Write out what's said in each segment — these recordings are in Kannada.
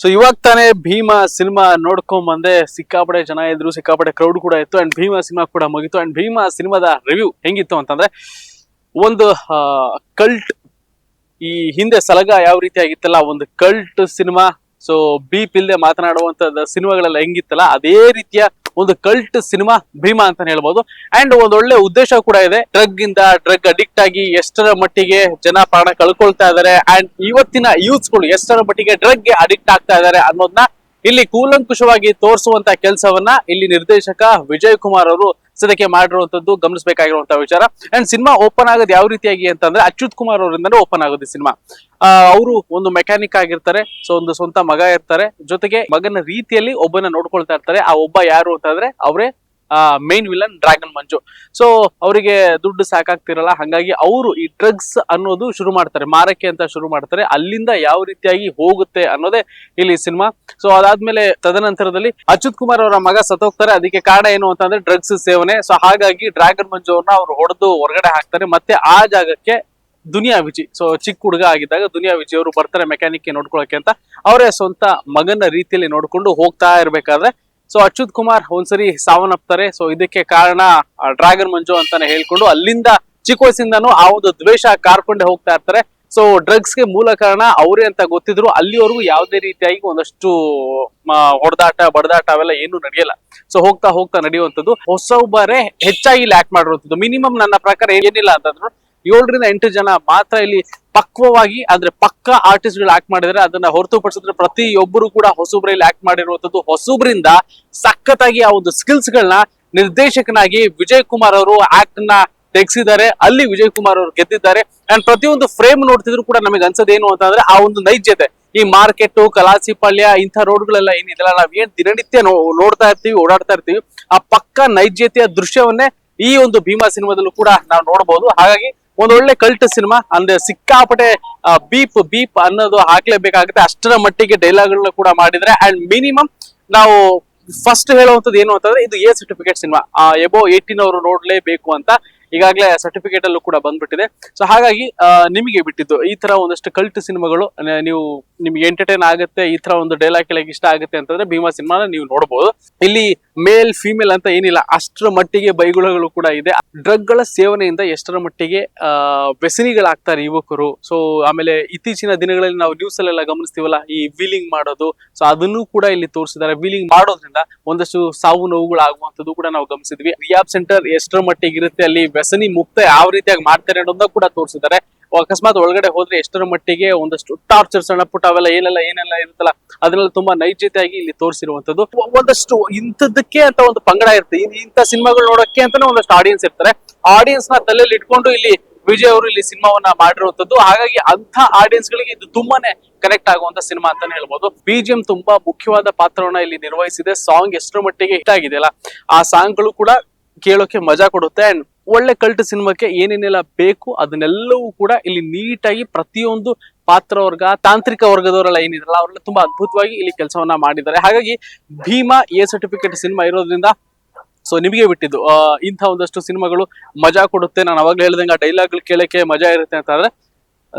ಸೊ ಇವಾಗ ತಾನೇ ಭೀಮಾ ಸಿನಿಮಾ ನೋಡ್ಕೊಂಡ್ ಬಂದೆ. ಸಿಕ್ಕಾಪಡೆ ಜನ ಇದ್ರು, ಸಿಕ್ಕಾಪಡೆ ಕ್ರೌಡ್ ಕೂಡ ಇತ್ತು. ಅಂಡ್ ಭೀಮಾ ಸಿನಿಮಾ ಕೂಡ ಮುಗಿತು. ಅಂಡ್ ಭೀಮಾ ಸಿನಿಮಾದ ರಿವ್ಯೂ ಹೆಂಗಿತ್ತು ಅಂತಂದ್ರೆ, ಒಂದು ಕಲ್ಟ್ ಈ ಹಿಂದೆ ಸಲಗ ಯಾವ ರೀತಿ ಆಗಿತ್ತಲ್ಲ ಒಂದು ಕಲ್ಟ್ ಸಿನಿಮಾ. ಸೊ ಬೀಪ್ ಇಲ್ಲದೆ ಮಾತನಾಡುವಂತ ಸಿನಿಮಾಗಳೆಲ್ಲ ಹೆಂಗಿತ್ತಲ್ಲ, ಅದೇ ರೀತಿಯ ಒಂದು ಕಲ್ಟ್ ಸಿನಿಮಾ ಭೀಮಾ ಅಂತ ಹೇಳ್ಬೋದು. ಅಂಡ್ ಒಂದ್ ಒಳ್ಳೆ ಉದ್ದೇಶ ಕೂಡ ಇದೆ. ಡ್ರಗ್ ಇಂದ ಡ್ರಗ್ ಅಡಿಕ್ಟ್ ಆಗಿ ಎಷ್ಟರ ಮಟ್ಟಿಗೆ ಜನ ಪ್ರಾಣ ಕಳ್ಕೊಳ್ತಾ ಇದಾರೆ ಅಂಡ್ ಇವತ್ತಿನ ಯೂತ್ಸ್ಗಳು ಎಷ್ಟರ ಮಟ್ಟಿಗೆ ಡ್ರಗ್ಗೆ ಅಡಿಕ್ಟ್ ಆಗ್ತಾ ಇದಾರೆ ಅನ್ನೋದನ್ನ ಇಲ್ಲಿ ಕೂಲಂಕುಷವಾಗಿ ತೋರಿಸುವಂತ ಕೆಲಸವನ್ನ ಇಲ್ಲಿ ನಿರ್ದೇಶಕ ವಿಜಯ್ ಕುಮಾರ್ ಅವರು ಸದ್ಯಕ್ಕೆ ಮಾಡಿರುವಂತದ್ದು ಗಮನಿಸಬೇಕಾಗಿರುವಂತಹ ವಿಚಾರ. ಅಂಡ್ ಸಿನಿಮಾ ಓಪನ್ ಆಗೋದು ಯಾವ ರೀತಿಯಾಗಿ ಅಂತಂದ್ರೆ ಅಚ್ಯುತ್ ಕುಮಾರ್ ಅವರಿಂದನೇ ಓಪನ್ ಆಗೋದು ಸಿನಿಮಾ ಅವರು ಒಂದು ಮೆಕ್ಯಾನಿಕ್ ಆಗಿರ್ತಾರೆ ಸೊ ಒಂದು ಸ್ವಂತ ಮಗ ಇರ್ತಾರೆ. ಜೊತೆಗೆ ಮಗನ ರೀತಿಯಲ್ಲಿ ಒಬ್ಬನ ನೋಡ್ಕೊಳ್ತಾ ಇರ್ತಾರೆ. ಆ ಒಬ್ಬ ಯಾರು ಅಂತಂದ್ರೆ ಅವರೇ main villain dragon Manju so ಅವರಿಗೆ ದುಡ್ಡು ಸಾಕಾಗ್ತಿರಲ್ಲ, ಹಂಗಾಗಿ ಅವರು ಈ ಡ್ರಗ್ಸ್ ಅನ್ನೋದು ಶುರು ಮಾಡ್ತಾರೆ, ಮಾರಕ್ಕೆ ಅಂತ ಶುರು ಮಾಡ್ತಾರೆ, ಅಲ್ಲಿಂದ ಯಾವ ರೀತಿಯಾಗಿ ಹೋಗುತ್ತೆ ಅನ್ನೋದೇ ಇಲ್ಲಿ ಸಿನಿಮಾ ಸೊ ಅದಾದ್ಮೇಲೆ ತದನಂತರದಲ್ಲಿ ಅಚ್ಯುತ್ ಕುಮಾರ್ ಅವರ ಮಗ ಸತ್ತೋಗ್ತಾರೆ, ಅದಕ್ಕೆ ಕಾರಣ ಏನು ಅಂತಂದ್ರೆ ಡ್ರಗ್ಸ್ ಸೇವನೆ. ಸೊ ಹಾಗಾಗಿ ಡ್ರ್ಯಾಗನ್ ಮಂಜು ಅವ್ರನ್ನ ಅವ್ರು ಹೊಡೆದು ಹೊರಗಡೆ ಹಾಕ್ತಾರೆ, ಮತ್ತೆ ಆ ಜಾಗಕ್ಕೆ ದುನಿಯಾ ವಿಜಿ. ಸೊ ಚಿಕ್ಕ ಹುಡುಗ ಆಗಿದ್ದಾಗ ದುನಿಯಾ ವಿಜಿ ಅವರು ಬರ್ತಾರೆ ಮೆಕ್ಯಾನಿಕ್ ನೋಡ್ಕೊಳಕ್ಕೆ ಅಂತ. ಅವರೇ ಸ್ವಂತ ಮಗನ ರೀತಿಯಲ್ಲಿ ನೋಡ್ಕೊಂಡು ಹೋಗ್ತಾ ಇರ್ಬೇಕಾದ್ರೆ ಸೊ ಅಚ್ಯುತ್ ಕುಮಾರ್ ಒಂದ್ಸರಿ ಸಾವನ್ನಪ್ತಾರೆ. ಸೊ ಇದಕ್ಕೆ ಕಾರಣ ಡ್ರ್ಯಾಗನ್ ಮಂಜು ಅಂತಾನೆ ಹೇಳ್ಕೊಂಡು ಅಲ್ಲಿಂದ ಚಿಕ್ಕ ವಯಸ್ಸಿಂದಾನು ಆ ಒಂದು ದ್ವೇಷ ಕಾರ್ಕೊಂಡೆ ಹೋಗ್ತಾ ಇರ್ತಾರೆ. ಸೊ ಡ್ರಗ್ಸ್ಗೆ ಮೂಲ ಕಾರಣ ಅವರೇ ಅಂತ ಗೊತ್ತಿದ್ರು. ಅಲ್ಲಿವರೆಗೂ ಯಾವುದೇ ರೀತಿಯಾಗಿ ಒಂದಷ್ಟು ಹೊಡೆದಾಟ, ಬಡದಾಟ ಅವೆಲ್ಲ ಏನು ನಡೆಯಲ್ಲ. ಸೊ ಹೋಗ್ತಾ ಹೋಗ್ತಾ ನಡೆಯುವಂಥದ್ದು. ಹೊಸೊಬ್ಬರೇ ಹೆಚ್ಚಾಗಿ ಲ್ಯಾಕ್ ಮಾಡಿರುವಂಥದ್ದು. ಮಿನಿಮಮ್ ನನ್ನ ಪ್ರಕಾರ ಏನಿಲ್ಲ ಅಂತಂದ್ರು ಏಳರಿಂದ ಎಂಟು ಜನ ಮಾತ್ರ ಇಲ್ಲಿ ಪಕ್ವವಾಗಿ, ಅಂದ್ರೆ ಪಕ್ಕ ಆರ್ಟಿಸ್ಟ್ಗಳು ಆಕ್ಟ್ ಮಾಡಿದ್ರೆ. ಅದನ್ನ ಹೊರತುಪಡಿಸಿದ್ರೆ ಪ್ರತಿಯೊಬ್ಬರು ಕೂಡ ಹೊಸಬರಲ್ಲಿ ಆಕ್ಟ್ ಮಾಡಿರುವಂತದ್ದು ಹೊಸಬ್ರಿಂದ ಸಖತ್ತಾಗಿ ಆ ಒಂದು ಸ್ಕಿಲ್ಸ್ ಗಳನ್ನ ನಿರ್ದೇಶಕನಾಗಿ ವಿಜಯ್ ಕುಮಾರ್ ಅವರು ಆಕ್ಟ್ನ ತೆಗೆಸಿದ್ದಾರೆ. ಅಲ್ಲಿ ವಿಜಯ್ ಕುಮಾರ್ ಅವರು ಗೆದ್ದಿದ್ದಾರೆ. ಅಂಡ್ ಪ್ರತಿಯೊಂದು ಫ್ರೇಮ್ ನೋಡ್ತಿದ್ರು ಕೂಡ ನಮಗೆ ಅನ್ಸೋದೇನು ಅಂತಂದ್ರೆ ಆ ಒಂದು ನೈಜತೆ. ಈ ಮಾರ್ಕೆಟ್ ಕಲಾಸಿ ಪಾಳ್ಯ, ಇಂಥ ರೋಡ್ಗಳೆಲ್ಲ ಏನಿದೆಲ್ಲ ನಾವ್ ಏನ್ ದಿನನಿತ್ಯ ನೋಡ್ತಾ ಇರ್ತೀವಿ, ಓಡಾಡ್ತಾ ಇರ್ತೀವಿ. ಆ ಪಕ್ಕ ನೈಜತೆಯ ದೃಶ್ಯವನ್ನೇ ಈ ಒಂದು ಭೀಮಾ ಸಿನಿಮಾದಲ್ಲೂ ಕೂಡ ನಾವು ನೋಡಬಹುದು ಹಾಗಾಗಿ ಒಂದ್ ಒಳ್ಳೆ ಕಲ್ಟ್ ಸಿನಿಮಾ ಅಂದ್ರೆ ಸಿಕ್ಕಾಪಟ್ಟೆ ಬೀಪ್ ಬೀಪ್ ಅನ್ನೋದು ಹಾಕ್ಲೇಬೇಕಾಗುತ್ತೆ. ಅಷ್ಟರ ಮಟ್ಟಿಗೆ ಡೈಲಾಗ್ಗಳನ್ನ ಕೂಡ ಮಾಡಿದ್ರೆ ಅಂಡ್ ಮಿನಿಮಮ್ ನಾವು ಫಸ್ಟ್ ಹೇಳುವಂತದ್ದು ಏನು ಅಂತಂದ್ರೆ, ಇದು A certificate cinema above eighteen ಅವರು ನೋಡ್ಲೇಬೇಕು ಅಂತ ಈಗಾಗಲೇ ಸರ್ಟಿಫಿಕೇಟ್ ಅಲ್ಲೂ ಕೂಡ ಬಂದ್ಬಿಟ್ಟಿದೆ. ಸೊ ಹಾಗಾಗಿ ನಿಮಗೆ ಬಿಟ್ಟಿದ್ದು ಈ ತರ ಒಂದಷ್ಟು ಕಲ್ಟ್ ಸಿನಿಮಾಗಳು ನೀವು, ನಿಮ್ಗೆ ಎಂಟರ್ಟೈನ್ ಆಗುತ್ತೆ, ಈ ತರ ಒಂದು ಡೈಲಾಗ್ ಕೆಳಗೆ ಇಷ್ಟ ಆಗುತ್ತೆ ಅಂತಂದ್ರೆ ಭೀಮಾ ಸಿನಿಮಾನ ನೀವು ನೋಡಬಹುದು ಇಲ್ಲಿ ಮೇಲ್ ಫಿಮೇಲ್ ಅಂತ ಏನಿಲ್ಲ, ಅಷ್ಟರ ಮಟ್ಟಿಗೆ ಬೈಗುಳಗಳು ಕೂಡ ಇದೆ. ಡ್ರಗ್ಗಳ ಸೇವನೆಯಿಂದ ಎಷ್ಟರ ಮಟ್ಟಿಗೆ ವ್ಯಸನಿಗಳಾಗ್ತಾರೆ ಯುವಕರು. ಸೊ ಆಮೇಲೆ ಇತ್ತೀಚಿನ ದಿನಗಳಲ್ಲಿ ನಾವು ನ್ಯೂಸ್ ಅಲ್ಲೆಲ್ಲ ಗಮನಿಸ್ತೀವಲ್ಲ, ಈ ವೀಲಿಂಗ್ ಮಾಡೋದು. ಸೊ ಅದನ್ನು ಕೂಡ ಇಲ್ಲಿ ತೋರಿಸಿದ್ದಾರೆ. ವೀಲಿಂಗ್ ಮಾಡೋದ್ರಿಂದ ಒಂದಷ್ಟು ಸಾವು ನೋವುಗಳು ಆಗುವಂತದ್ದು ಕೂಡ ನಾವು ಗಮನಿಸಿದ್ವಿ. ರಿಯಾಬ್ ಸೆಂಟರ್ ಎಷ್ಟರ ಮಟ್ಟಿಗೆ ಇರುತ್ತೆ, ಅಲ್ಲಿ ವ್ಯಸನಿ ಮುಕ್ತ ಯಾವ ರೀತಿಯಾಗಿ ಮಾಡ್ತಾರೆ ಅನ್ನೋದನ್ನ ಕೂಡ ತೋರಿಸಿದ್ದಾರೆ. ಅಕಸ್ಮಾತ್ ಒಳಗಡೆ ಹೋದ್ರೆ ಎಷ್ಟರ ಮಟ್ಟಿಗೆ ಒಂದಷ್ಟು ಟಾರ್ಚರ್ ಸಣ್ಣ ಪುಟ್ಟ ಅವೆಲ್ಲ ಏನೆಲ್ಲ ಏನೆಲ್ಲ ಇರುತ್ತಲ್ಲ, ಅದನ್ನೆಲ್ಲ ತುಂಬಾ ನೈಜತೆಯಾಗಿ ಇಲ್ಲಿ ತೋರಿಸಿರುವಂತದ್ದು ಒಂದಷ್ಟು ಇಂಥದ್ದಕ್ಕೆ ಅಂತ ಒಂದು ಪಂಗಡ ಇರುತ್ತೆ. ಇಂಥ ಸಿನಿಮಾಗಳು ನೋಡೋಕೆ ಅಂತಾನೆ ಒಂದಷ್ಟು ಆಡಿಯನ್ಸ್ ಇರ್ತಾರೆ. ಆಡಿಯನ್ಸ್ನ ತಲೆಯಲ್ಲಿ ಇಟ್ಕೊಂಡು ಇಲ್ಲಿ ವಿಜಯ್ ಅವರು ಇಲ್ಲಿ ಸಿನಿಮಾವನ್ನ ಮಾಡಿರುವಂತದ್ದು ಹಾಗಾಗಿ ಅಂತ ಆಡಿಯನ್ಸ್ ಗಳಿಗೆ ಇದು ತುಂಬಾನೇ ಕನೆಕ್ಟ್ ಆಗುವಂತ ಸಿನಿಮಾ ಅಂತಾನೆ ಹೇಳ್ಬೋದು. ಬಿಜಿಎಂ ತುಂಬಾ ಮುಖ್ಯವಾದ ಪಾತ್ರವನ್ನ ಇಲ್ಲಿ ನಿರ್ವಹಿಸಿದೆ. ಸಾಂಗ್ ಎಷ್ಟರ ಮಟ್ಟಿಗೆ ಹಿಟ್ ಆಗಿದೆ ಅಲ್ಲ, ಆ ಸಾಂಗ್ಗಳು ಕೂಡ ಕೇಳೋಕೆ ಮಜಾ ಕೊಡುತ್ತೆ. ಅಂಡ್ ಒಳ್ಳೆ ಕಲ್ಟ್ ಸಿನಿಮಾಕ್ಕೆ ಏನೇನೆಲ್ಲ ಬೇಕು ಅದನ್ನೆಲ್ಲವೂ ಕೂಡ ಇಲ್ಲಿ ನೀಟಾಗಿ ಪ್ರತಿಯೊಂದು ಪಾತ್ರ ವರ್ಗ ತಾಂತ್ರಿಕ ವರ್ಗದವರೆಲ್ಲ ಏನಿದ್ರಲ್ಲ, ಅವರೆಲ್ಲ ತುಂಬಾ ಅದ್ಭುತವಾಗಿ ಇಲ್ಲಿ ಕೆಲಸವನ್ನ ಮಾಡಿದ್ದಾರೆ. ಹಾಗಾಗಿ ಭೀಮಾ ಎ ಸರ್ಟಿಫಿಕೇಟ್ ಸಿನಿಮಾ ಇರೋದ್ರಿಂದ ಸೊ ನಿಮಗೆ ಬಿಟ್ಟಿದ್ದು. ಇಂಥ ಒಂದಷ್ಟು ಸಿನಿಮಾಗಳು ಮಜಾ ಕೊಡುತ್ತೆ. ನಾನು ಅವಾಗಲೇ ಹೇಳ್ದಂಗೆ ಆ ಡೈಲಾಗ್ಗಳು ಕೇಳಕ್ಕೆ ಮಜಾ ಇರುತ್ತೆ ಅಂತ ಆದ್ರೆ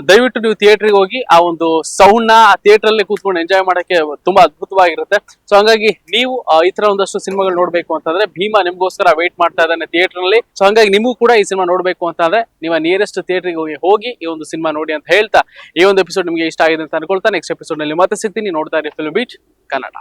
ದಯವಿಟ್ಟು ನೀವು ಥಿಯೇಟ್ರಿಗೆ ಹೋಗಿ ಆ ಒಂದು ಸೌಂಡ್ ಆ ಥಿಯೇಟರ್ ಅಲ್ಲೇ ಕೂತ್ಕೊಂಡು ಎಂಜಾಯ್ ಮಾಡಕ್ಕೆ ತುಂಬಾ ಅದ್ಭುತವಾಗಿರುತ್ತೆ. ಸೊ ಹಂಗಾಗಿ ನೀವು ಈ ತರ ಒಂದಷ್ಟು ಸಿನಿಮಾಗಳು ನೋಡ್ಬೇಕು ಅಂತಂದ್ರೆ ಭೀಮಾ ನಿಮ್ಗೋಸ್ಕರ ವೇಟ್ ಮಾಡ್ತಾ ಇದ್ದಾನೆ ಥಿಯೇಟರ್ನಲ್ಲಿ ಸೊ ಹಂಗಾಗಿ ನಿಮಗೂ ಕೂಡ ಈ ಸಿನಿಮಾ ನೋಡಬೇಕು ಅಂತಂದ್ರೆ ನೀವು ನಿಯರೆಸ್ಟ್ ಥಿಯೇಟ್ರಿಗೆ ಹೋಗಿ ಹೋಗಿ ಈ ಒಂದು ಸಿನಿಮಾ ನೋಡಿ ಅಂತ ಹೇಳ್ತಾ ಈ ಒಂದು ಎಪಿಸೋಡ್ ನಿಮಗೆ ಇಷ್ಟ ಆಗಿದೆ ಅಂತ ಅನ್ಕೊಳ್ತಾ ನೆಕ್ಸ್ಟ್ ಎಪಿಸೋಡ್ನಲ್ಲಿ ಮತ್ತೆ ಸಿಗ್ತೀನಿ. ನೋಡ್ತಾ ಇರಿ ಫಿಲ್ಮ್ ಬೀಚ್ ಕನ್ನಡ